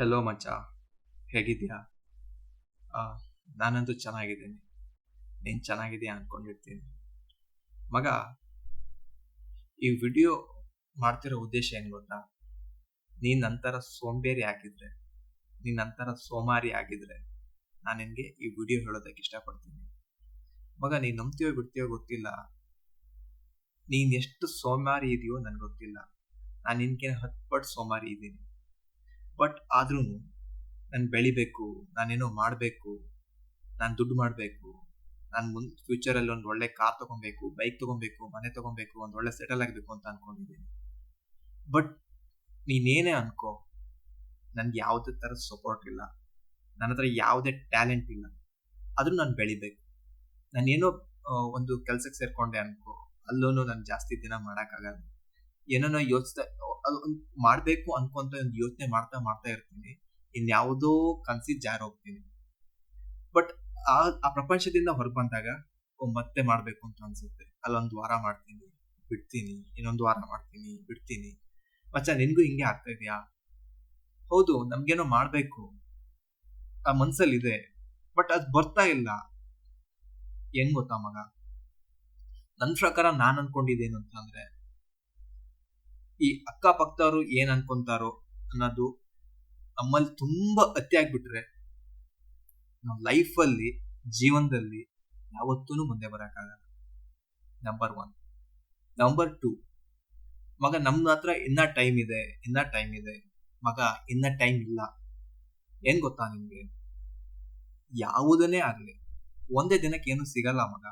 Hello ಮಚ್ಚ. ಹೇಗಿದ್ಯಾ ಆ, ನಾನಂತೂ ಚೆನ್ನಾಗಿದ್ದೀನಿ. ನೀನು ಚೆನ್ನಾಗಿದೆಯಾ ಅಂದ್ಕೊಂಡಿರ್ತೀನಿ ಮಗ ಈ ವಿಡಿಯೋ ಮಾಡ್ತಿರೋ ಉದ್ದೇಶ ಏನು ಗೊತ್ತಾ? ನೀನ್ ನಂತರ ಸೋಂಬೇರಿ ಆಗಿದ್ರೆ ನೀನ್ ನಂತರ ಸೋಮಾರಿ ಆಗಿದ್ರೆ ನಾನು ನಿನಗೆ ಈ ವಿಡಿಯೋ ಹೇಳೋದಕ್ಕೆ ಇಷ್ಟಪಡ್ತೀನಿ. ಮಗ ನೀನು ನಂಬ್ತೀಯೋ ಬಿಡ್ತೀಯೋ ಗೊತ್ತಿಲ್ಲ. ನೀನು ಎಷ್ಟು ಸೋಮಾರಿ ಇದೆಯೋ ನನ್ಗೆ ಗೊತ್ತಿಲ್ಲ. ನಾನು ನಿನ್ಗೆ ಹತ್ತು ಪಟ್ಟು ಸೋಮಾರಿ ಇದ್ದೀನಿ. ಬಟ್ ಆದ್ರೂ ನಾನು ಬೆಳಿಬೇಕು, ನಾನೇನೋ ಮಾಡಬೇಕು, ನಾನು ದುಡ್ಡು ಮಾಡಬೇಕು, ನಾನು ಮುಂದೆ ಫ್ಯೂಚರಲ್ಲಿ ಒಂದು ಒಳ್ಳೆ ಕಾರ್ ತಗೊಬೇಕು ಬೈಕ್ ತಗೊಬೇಕು, ಮನೆ ತಗೊಬೇಕು, ಒಂದು ಒಳ್ಳೆ ಸೆಟಲ್ ಆಗಬೇಕು ಅಂತ ಅನ್ಕೊಂಡಿದ್ದೀನಿ. ಬಟ್ ನೀನೇನೇ ಅನ್ಕೋ, ನನ್ಗೆ ಯಾವುದೇ ಥರದ ಸಪೋರ್ಟ್ ಇಲ್ಲ. ನನ್ನ ಹತ್ರ ಯಾವುದೇ ಟ್ಯಾಲೆಂಟ್ ಇಲ್ಲ. ಆದರೂ ನಾನು ಬೆಳಿಬೇಕು. ನಾನೇನೋ ಒಂದು ಕೆಲ್ಸಕ್ಕೆ ಸೇರ್ಕೊಂಡೆ ಅನ್ಕೋ. ಅಲ್ಲೂ ನಾನು ಜಾಸ್ತಿ ದಿನ ಮಾಡೋಕ್ಕಾಗಲ್ಲ ಏನೇನೋ ಯೋಚಿಸ್ತಾ ಮಾಡಬೇಕು ಅನ್ಕೊಂತ ಒಂದು ಯೋಚನೆ ಮಾಡ್ತಾ ಮಾಡ್ತಾ ಇರ್ತೀನಿ. ಇನ್ಯಾವುದೋ ಕನ್ಸಿ ಜಾರ ಹೋಗ್ತೀನಿ ಬಟ್ ಆ ಆ ಪ್ರಪಂಚದಿಂದ ಹೊರಗೆ ಬಂದಾಗ ಮತ್ತೆ ಮಾಡ್ಬೇಕು ಅಂತ ಅನ್ಸುತ್ತೆ. ಅಲ್ಲೊಂದು ವಾರ ಮಾಡ್ತೀನಿ, ಬಿಡ್ತೀನಿ, ಇನ್ನೊಂದು ವಾರ ಮಾಡ್ತೀನಿ, ಬಿಡ್ತೀನಿ. ಮಚ್ಚ, ನಿನ್ಗೂ ಹಿಂಗೆ ಆಗ್ತಾ ಇದೆಯಾ? ಹೌದು, ನಮ್ಗೇನೋ ಮಾಡ್ಬೇಕು. ಆ ಮನ್ಸಲ್ಲಿ ಇದೆ ಬಟ್ ಅದು ಬರ್ತಾ ಇಲ್ಲ. ಹೆಂಗ್ ಗೊತ್ತಾ ಮಗ? ನನ್ನ ಪ್ರಕಾರ ನಾನು ಅನ್ಕೊಂಡಿದ್ದೇನು ಅಂತ ಅಂದ್ರೆ ಈ ಅಕ್ಕಪಕ್ಕದವರು ಏನ್ ಅನ್ಕೊಂತಾರೋ ಅನ್ನೋದು ನಮ್ಮಲ್ಲಿ ತುಂಬಾ ಅತಿ ಆಗ್ಬಿಟ್ರೆ ನಾವು ಲೈಫಲ್ಲಿ ಜೀವನದಲ್ಲಿ ಯಾವತ್ತೂ ಮುಂದೆ ಬರೋಕ್ಕಾಗಲ್ಲ. ನಂಬರ್ ಒನ್ ನಂಬರ್ ಟೂ ಮಗ ನಮ್ಮ ಹತ್ರ ಇನ್ನ ಟೈಮ್ ಇದೆ, ಇನ್ನ ಟೈಮ್ ಇದೆ. ಮಗ ಇನ್ನ ಟೈಮ್ ಇಲ್ಲ. ಏನ್ ಗೊತ್ತಾ ನಿಮ್ಗೆ? ಯಾವುದನ್ನೇ ಆಗಲಿ, ಒಂದೇ ದಿನಕ್ಕೆ ಏನು ಸಿಗಲ್ಲ ಮಗ.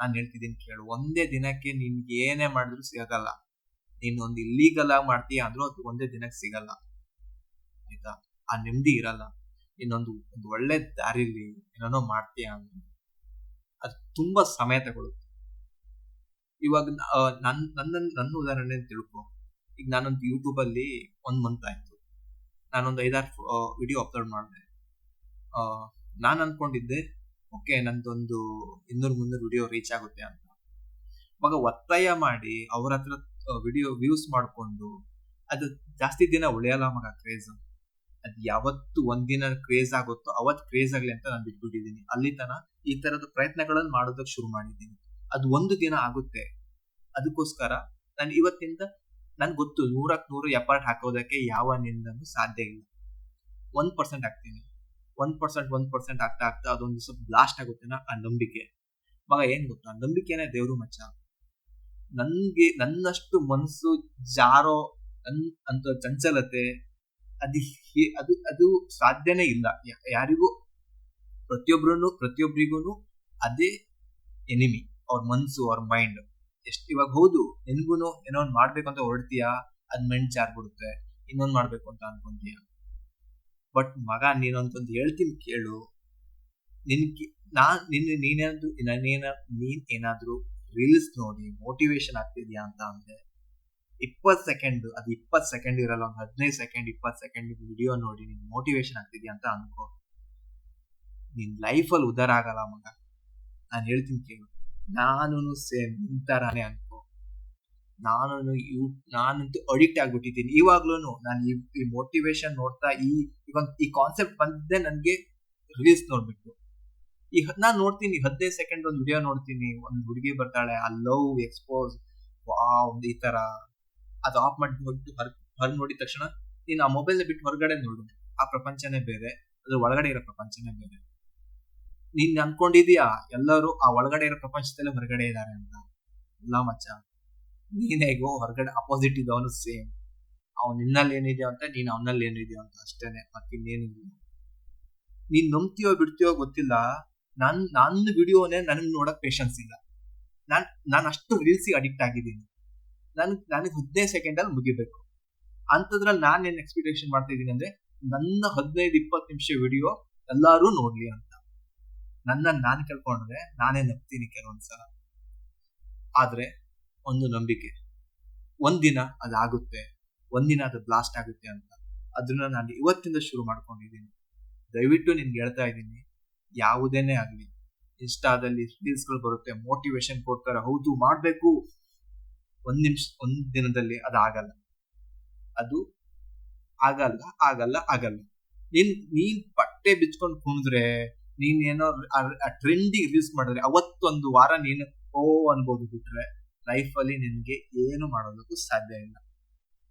ನಾನು ಹೇಳ್ತಿದ್ದೀನಿ ಕೇಳು, ಒಂದೇ ದಿನಕ್ಕೆ ನಿನ್ಗೆ ಏನೇ ಮಾಡಿದ್ರು ಸಿಗಲ್ಲ. ನೀನ್ ಒಂದು ಇಲ್ಲೀಗಲ್ ಆಗಿ ಮಾಡ್ತೀಯ ಅಂದ್ರೂ ಅದು ಒಂದೇ ದಿನಕ್ಕೆ ಸಿಗಲ್ಲ. ಆಯ್ತಾ? ಆ ನೆಮ್ಮದಿ ಇರಲ್ಲ. ಇನ್ನೊಂದು, ಒಂದು ಒಳ್ಳೆ ದಾರಿಲಿ ಏನೋ ಮಾಡ್ತೀಯ ಅಂದ್ರೆ ಅದು ತುಂಬಾ ಸಮಯ ತಗೊಳುತ್ತೆ. ಇವಾಗ ನನ್, ನನ್ನ ನನ್ನ ಉದಾಹರಣೆ ತಿಳ್ಕೊ. ಈಗ ನಾನೊಂದು ಯೂಟ್ಯೂಬ್ ಅಲ್ಲಿ ಒಂದ್ ಮಂತ್ ಆಯ್ತು. ನಾನೊಂದು ಐದಾರು ವಿಡಿಯೋ ಅಪ್ಲೋಡ್ ಮಾಡಿದೆ. ನಾನು ಅನ್ಕೊಂಡಿದ್ದೆ, ಓಕೆ, ನಂದೊಂದು ಇನ್ನೂರು ಮುನ್ನೂರು ವಿಡಿಯೋ ರೀಚ್ ಆಗುತ್ತೆ ಅಂತ. ಇವಾಗ ಒತ್ತಾಯ ಮಾಡಿ ಅವ್ರ ಹತ್ರ ವಿಡಿಯೋ ವ್ಯೂಸ್ ಮಾಡ್ಕೊಂಡು, ಅದು ಜಾಸ್ತಿ ದಿನ ಉಳಿಯಲ್ಲ ಮಗ ಕ್ರೇಜ್ ಅದು ಯಾವತ್ತು ಒಂದಿನ ಕ್ರೇಜ್ ಆಗುತ್ತೋ ಅವತ್ ಕ್ರೇಜ್ ಆಗಲಿ ಅಂತ ನಾನು ಬಿಟ್ಬಿಟ್ಟಿದ್ದೀನಿ ಅಲ್ಲಿ ತನ ಈ ತರದ ಪ್ರಯತ್ನಗಳನ್ನು ಮಾಡೋದಕ್ಕೆ ಶುರು ಮಾಡಿದ್ದೀನಿ. ಅದು ಒಂದು ದಿನ ಆಗುತ್ತೆ. ಅದಕ್ಕೋಸ್ಕರ ನಾನು ಇವತ್ತಿಂದ ನನ್ಗೆ ಗೊತ್ತು ನೂರಕ್ ನೂರು ಎಫರ್ಟ್ ಹಾಕೋದಕ್ಕೆ ಯಾವ ನಿಂದನೂ ಸಾಧ್ಯ ಇಲ್ಲ. ಒಂದ್ ಪರ್ಸೆಂಟ್ ಹಾಕ್ತೀನಿ. ಒಂದ್ ಪರ್ಸೆಂಟ್ ಒಂದ್ ಪರ್ಸೆಂಟ್ ಆಗ್ತಾ ಆಗ್ತಾ ಅದೊಂದು ಸ್ವಲ್ಪ ಬ್ಲಾಸ್ಟ್ ಆಗುತ್ತೆ ಆ ನಂಬಿಕೆ. ಮಗ ಏನ್ ಗೊತ್ತಾ? ನಂಬಿಕೆನೇ ದೇವ್ರು ಮಚ್ಚ. ನನ್ಗೆ ನನ್ನಷ್ಟು ಮನಸ್ಸು ಜಾರೋ ನನ್ ಅಂತ ಚಂಚಲತೆ ಅದು ಅದು ಅದು ಸಾಧ್ಯನೇ ಇಲ್ಲ. ಯಾರಿಗೂ ಪ್ರತಿಯೊಬ್ರು ಪ್ರತಿಯೊಬ್ಬರಿಗೂ ಅದೇ ಎನಿಮಿ ಅವ್ರ ಮನಸ್ಸು ಅವ್ರ ಮೈಂಡ್ ಎಷ್ಟು ಇವಾಗ ಹೌದು ನಿನ್ಗೂ ಏನೋ ಒಂದು ಮಾಡ್ಬೇಕು ಅಂತ ಹೊರಡ್ತೀಯಾ? ಅದ್ ಮೈಂಡ್ ಜಾರ್ಬಿಡುತ್ತೆ. ಇನ್ನೊಂದ್ ಮಾಡ್ಬೇಕು ಅಂತ ಅನ್ಕೊಂತೀಯ? ಬಟ್ ಮಗ ನೀನೊಂದೊಂದು ಹೇಳ್ತೀನಿ ಕೇಳು ನಾನ್, ನಿನ್ನ ನೀನೇನಾದ್ರು ನಾನೇನ ನೀನ್ ಏನಾದ್ರು ರೀಲ್ಸ್ ನೋಡಿ ಮೋಟಿವೇಶನ್ ಆಗ್ತಿದ್ಯಾ ಅಂತ ಅಂದ್ರೆ ಇಪ್ಪತ್ ಸೆಕೆಂಡ್ ಅದು ಇಪ್ಪತ್ ಸೆಕೆಂಡ್ ಇರಲ್ಲ, ಒಂದು ಹದಿನೈದು ಸೆಕೆಂಡ್ ಇಪ್ಪತ್ ಸೆಕೆಂಡ್ ವಿಡಿಯೋ ನೋಡಿ ನಿನ್ ಮೋಟಿವೇಶನ್ ಆಗ್ತಿದ್ಯಾ ಅಂತ ಅನ್ಕೋ. ನಿನ್ ಲೈಫಲ್ಲಿ ಉದಾರ ಆಗಲ್ಲ ಮಗ. ನಾನು ಹೇಳ್ತೀನಿ ಕೇಳು. ನಾನು ಸೇಮ್ ನಿನ್ ತರಾನೇ ಅನ್ಕೋ. ನಾನು ಯೂ, ನಾನಂತೂ ಅಡಿಕ್ಟ್ ಆಗ್ಬಿಟ್ಟಿದ್ದೀನಿ. ಇವಾಗ್ಲೂ ನಾನು ಈ ಈ ಮೋಟಿವೇಶನ್ ನೋಡ್ತಾ ಈ ಇವಾಗ ಈ ಕಾನ್ಸೆಪ್ಟ್ ಬಂದಿದ್ದೆ ನನ್ಗೆ ರೀಲ್ಸ್ ನೋಡ್ಬಿಟ್ಟು. ಈ ನಾನ್ ನೋಡ್ತೀನಿ, ಹದಿನೈದು ಸೆಕೆಂಡ್ ಒಂದು ವಿಡಿಯೋ ನೋಡ್ತೀನಿ, ಒಂದು ಹುಡುಗಿ ಬರ್ತಾಳೆ, ಆ ಲವ್ ಎಕ್ಸ್ಪೋಸ್ ಒಂದು ಈ ತರ. ಅದು ಆಫ್ ಮಾಡಿ ಹೊರ ಹೊರ ನೋಡಿದ ತಕ್ಷಣ, ನೀನು ಆ ಮೊಬೈಲ್ ಬಿಟ್ಟು ಹೊರಗಡೆ ನೋಡು. ಆ ಪ್ರಪಂಚನೇ ಬೇರೆ, ಅದ್ರ ಒಳಗಡೆ ಇರೋ ಪ್ರಪಂಚನೇ ಬೇರೆ. ನೀನ್ ಅನ್ಕೊಂಡಿದೀಯಾ, ಎಲ್ಲರೂ ಆ ಒಳಗಡೆ ಇರೋ ಪ್ರಪಂಚದಲ್ಲೇ ಹೊರಗಡೆ ಇದ್ದಾರೆ ಅಂತ? ಇಲ್ಲ ಮಚ್ಚ. ನೀನ್ ಹೇಗೋ ಹೊರಗಡೆ ಅಪೋಸಿಟ್ ಇದ್ದವನು ಸೇಮ್ ಅವ್ನು ನಿನ್ನಲ್ಲಿ ಏನಿದೆಯೋ ಅಂತ, ನೀನ್ ಅವನಲ್ಲಿ ಏನಿದೆಯೋ ಅಂತ ಅಷ್ಟೇನೆ, ಮತ್ತಿನ್ನೇನಿಲ್ಲ. ನೀನ್ ನಂಬ್ತೀಯೋ ಬಿಡ್ತೀಯೋ ಗೊತ್ತಿಲ್ಲ. ನನ್ ನನ್ನ ವಿಡಿಯೋನೇ ನನಗೆ ನೋಡಕ್ ಪೇಷನ್ಸ್ ಇಲ್ಲ. ನಾನ್, ನಾನು ಅಷ್ಟು ರೀಲ್ಸಿಗೆ ಅಡಿಕ್ಟ್ ಆಗಿದ್ದೀನಿ. ನನ್, ನನಗೆ ಹದಿನೈದು ಸೆಕೆಂಡ್ ಅಲ್ಲಿ ಮುಗಿಬೇಕು. ಅಂತದ್ರಲ್ಲಿ ನಾನ್ ಏನ್ ಎಕ್ಸ್ಪೆಕ್ಟೇಷನ್ ಮಾಡ್ತಾ ಇದ್ದೀನಿ ಅಂದ್ರೆ, ನನ್ನ ಹದಿನೈದು, ಇಪ್ಪತ್ತು ನಿಮಿಷ ವಿಡಿಯೋ ಎಲ್ಲಾರು ನೋಡ್ಲಿ ಅಂತ. ನನ್ನ, ನಾನ್ ಕೇಳ್ಕೊಂಡ್ರೆ ನಾನೇ ನಗ್ತೀನಿ ಕೆಲವೊಂದ್ಸಲ. ಆದ್ರೆ, ಒಂದು ನಂಬಿಕೆ. ಒಂದಿನ ಅದಾಗುತ್ತೆ. ಒಂದಿನ ಅದು ಬ್ಲಾಸ್ಟ್ ಆಗುತ್ತೆ ಅಂತ. ಅದನ್ನ ನಾನು ಇವತ್ತಿಂದ ಶುರು ಮಾಡ್ಕೊಂಡಿದ್ದೀನಿ. ದಯವಿಟ್ಟು ನಿನ್ಗೆ ಹೇಳ್ತಾ ಇದ್ದೀನಿ. ಯಾವುದೇನೇ ಆಗಲಿ ಇನ್ಸ್ಟಾದಲ್ಲಿ ರೀಲ್ಸ್ಗಳು ಬರುತ್ತೆ ಮೋಟಿವೇಶನ್ ಕೊಡ್ತಾರೆ, ಹೌದು ಮಾಡಬೇಕು. ಒಂದ್ ನಿಮಿಷ, ಒಂದ್ ದಿನದಲ್ಲಿ ಅದು ಆಗಲ್ಲ. ಅದು ಆಗಲ್ಲ ಆಗಲ್ಲ ಆಗಲ್ಲ. ನೀನ್ ನೀನ್ ಬಟ್ಟೆ ಬಿಚ್ಕೊಂಡು ಕುಣಿದ್ರೆ, ನೀನ್ ಏನೋ ಟ್ರೆಂಡಿಗೆ ರೀಲ್ಸ್ ಮಾಡಿದ್ರೆ, ಅವತ್ತೊಂದು ವಾರ ನೀನು, ಓ ಅನ್ಬೋದು ಬಿಟ್ರೆ ಲೈಫ್ ಅಲ್ಲಿ ನಿನ್ಗೆ ಏನು ಮಾಡೋದಕ್ಕೂ ಸಾಧ್ಯ ಇಲ್ಲ.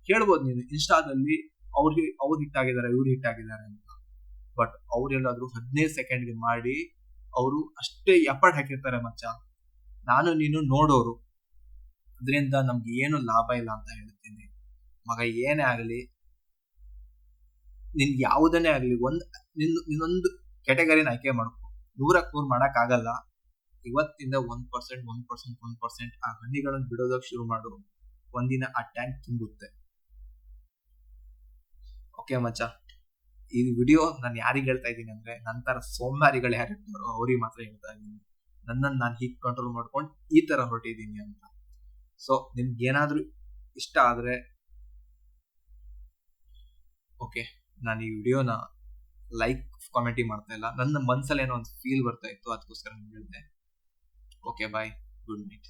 ಕೇಳ್ಬೋದು ನೀನು, ಇನ್ಸ್ಟಾದಲ್ಲಿ ಅವ್ರಿಗೆ, ಅವ್ರು ಹಿಟ್ ಆಗಿದ್ದಾರೆ, ಇವ್ರು ಹಿಟ್ ಆಗಿದ್ದಾರೆ ಅಂತ. ಬಟ್ ಅವ್ರೆಲ್ಲಾದ್ರೂ ಹದಿನೈದು ಸೆಕೆಂಡ್ಗೆ ಮಾಡಿ, ಅವರು ಅಷ್ಟೇ ಎಫರ್ಟ್ ಹಾಕಿರ್ತಾರೆ ಮಚ್ಚ. ನಾನು ನೀನು ನೋಡೋರು. ಅದರಿಂದ ನಮ್ಗೆ ಏನು ಲಾಭ ಇಲ್ಲ ಅಂತ ಹೇಳ್ತೀನಿ. ಮಗ ಏನೇ ಆಗಲಿ, ನಿನ್ ಯಾವುದನ್ನೇ ಆಗಲಿ, ಒಂದ್, ನಿನ್, ನಿನ್ನೊಂದು ಕೆಟಗರಿನ ಆಯ್ಕೆ ಮಾಡ್ಕೊ. ನೂರಕ್ಕೆ ನೂರು ಮಾಡಕ್ ಆಗಲ್ಲ ಇವತ್ತಿಂದ ಒಂದ್ ಪರ್ಸೆಂಟ್ ಒಂದ್ ಪರ್ಸೆಂಟ್ ಒಂದ್ ಪರ್ಸೆಂಟ್ ಆ ಹನಿಗಳನ್ನು ಬಿಡೋದಕ್ಕೆ ಶುರು ಮಾಡು. ಒಂದಿನ ಆ ಟ್ಯಾಂಕ್ ತುಂಬುತ್ತೆ. ಓಕೆ ಮಚ್ಚ. ಈ ವಿಡಿಯೋ ನಾನು ಯಾರಿಗೆ ಹೇಳ್ತಾ ಇದ್ದೀನಿ ಅಂದ್ರೆ ನಂತರ ಸೋಮಾರಿಗಳು ಯಾರು ಇರ್ತಾರೋ ಅವ್ರಿಗೆ ಮಾತ್ರ ಹೇಳ್ತಾ ಇದ್ದೀನಿ. ನನ್ನನ್ನು ನಾನು ಹೀಗೆ ಕಂಟ್ರೋಲ್ ಮಾಡ್ಕೊಂಡು ಈ ತರ ಹೊರಟಿದ್ದೀನಿ ಅಂತ. ಸೊ ನಿಮ್ಗೆ ಏನಾದ್ರೂ ಇಷ್ಟ ಆದ್ರೆ ಓಕೆ ನಾನು ಈ ವಿಡಿಯೋನ ಲೈಕ್ ಕಾಮೆಂಟಿ ಮಾಡ್ತಾ ಇಲ್ಲ. ನನ್ನ ಮನ್ಸಲ್ಲಿ ಏನೋ ಒಂದು ಫೀಲ್ ಬರ್ತಾ ಇತ್ತು, ಅದಕ್ಕೋಸ್ಕರ ಹೇಳಿದೆ. Okay bye good night